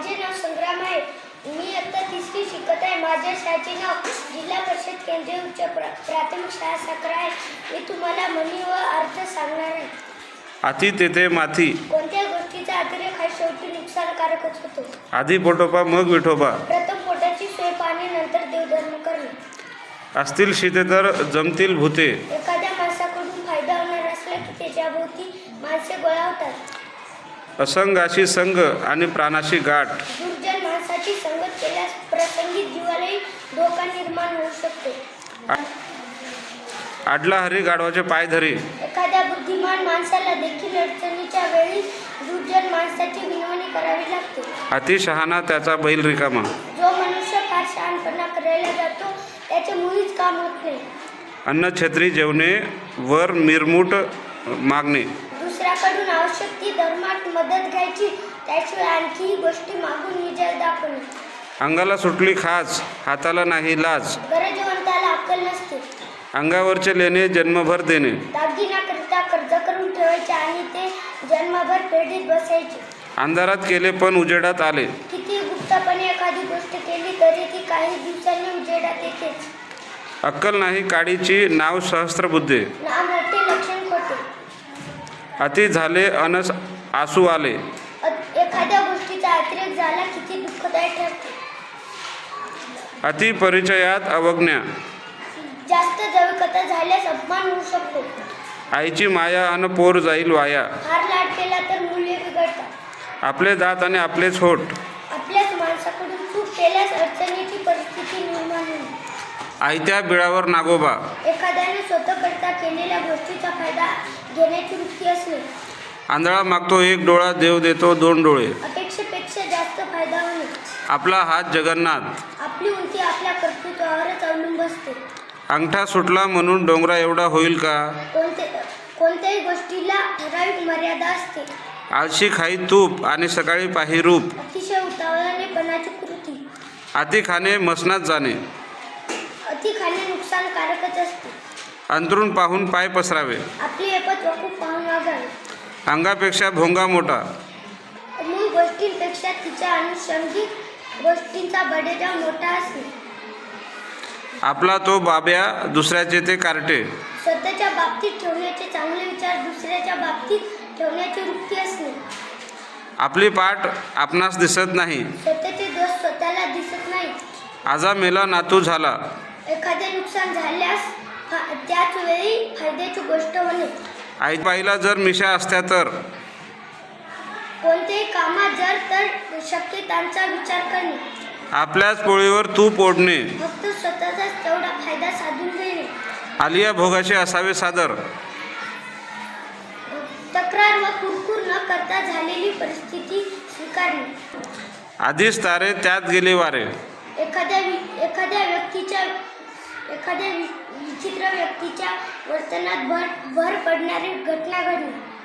माझे नाव संग्राम आहे. मी इयत्ता तिसरी शिकत आहे. माझ्या शाळेचे नाव जिल्हा परिषद केंद्रीय उच्च प्रा- प्राथमिक शाळा साखर आहे. मी तुम्हाला म्हणी व अर्थ सांगणार आहे. अति तेथे माथी. कोणत्या गोष्टीचा अतिरेक हा शेवटी नुकसानकारकच होतो? आधी पोटोबा मग विठोबा. प्रथम पोटाची सोय पाहणे नंतर देवधर्म करणे असतील शिते तर जमतील भूते. एखाद्या माणसाकडून फायदा होणार असला की त्याच्याभोवती माणसे गोळा होतात. असंगाशी संग आणि प्राणाशी गाठ. दुर्जन माणसाची संगत केल्यास प्रसंगी जीवालाही धोका निर्माण होऊ शकतो. आडला हरी गाढवाचे पाय धरी. एखाद्या बुद्धिमान माणसाला देखील अडचणीच्या वेळी दुर्जन माणसाची विनवणी करावी लागते. अति शहाणा त्याचा बैल रिकामा. जो मनुष्य फार शहाणपणा करायला जातो त्याचे मुळीच काम होत नाही. अन्न छत्री जेवणे वर मिरमूट मागणे. दुसऱ्याकडून आवश्यक ती धर्मात मदत घ्यायची. त्याशिवाय आणखीही गोष्टी मागून निजर दाखवणे अंगाला सुटली खास हाताला नाही लाज. गरजवंताला अक्कल नसते. अंगावरचे लेणे जन्मभर देणे. दागिनाकरिता कर्ज करून ठेवायचे आणि ते जन्मभर पेढीत बसायचे. अंधारात केले पण उजेडात आले. किती गुप्तपणे एखादी गोष्ट केली तरी ती काही दिवसांनी उजेडात येतेच. अक्कल नाही काडीची नाव सहस्त्रबुद्धे ना अति झाले अनस आसू आले. एखाद्या गोष्टीचा अतिरेक झाला किती दुःखदायक ठरते. अति परिचयात अवज्ञा. जास्त झाल्यास अपमान होऊ शकतो. आईची माया अन पोर जाईल वाया. फार लाड केला तर बिघडतात. आपले दात आणि आपलेच होठ आपल्याच माणसाकडून चूक केल्यास अडचणीची परिस्थिती निर्माण होईल आयत्या बिळावर नागोबा. एखाद्याने स्वतःकरिता केलेल्या गोष्टीचा फायदा घेण्याची वृत्ती असणे. आंधळा मागतो एक डोळा देव देतो दोन डोळे. अपेक्षेपेक्षा जास्त फायदा होणे. आपला हात जगन्नाथ. आपली उंची आपल्या कर्तृत्वावरच अवलंबून असते. अंगठा सुटला म्हणून डोंगरा एवढा होईल का? कोणते कोणत्याही गोष्टीला ठराविक मर्यादा असते. आळशी खाई तूप आणि सकाळी पाही रूप. अतिशय उतावळाने पणाची कृती. अति खाणे मसनात जाणे. अति खाणे नुकसानकारकच असते. अंतरून पाहून पाय पसरावे. आपली पाहून वागावे. अंगापेक्षा भोंगा मोठा. मूळ गोष्टींपेक्षा तिच्या अनुषंगिक गोष्टींचा बडेजाव मोठा असणे. आपला तो बाब्या दुसऱ्याचे ते कार्टे. स्वतःच्या बाबतीत ठेवण्याचे चांगले विचार दुसऱ्याच्या बाबतीत ठेवण्याची वृत्ती असणे. आपली पाठ आपणास दिसत नाही. स्वतःचे दोष स्वतःला दिसत नाही आजा मेला नातू झाला. एखादे नुकसान झाल्यास त्याच वेळी फायद्याची गोष्ट होणे आई बाईला जर मिशा असत्या तर? कोणत्याही कामात जर तर शक्य त्यांचा विचार करणे. आपल्याच पोळीवर तूप ओढणे. फक्त स्वतःचाच तेवढा फायदा साधून घेणे. आलिया भोगाचे असावे सादर. तक्रार व कुरकुर न करता झालेली परिस्थिती स्वीकारणे. आधीच तारे त्यात गेले वारे. एखाद्या वि- एखाद्या व्यक्तीच्या एखाद्या वि- विचित्र व्यक्तीच्या वर्तनात भर भर पडणारी घटना घडणे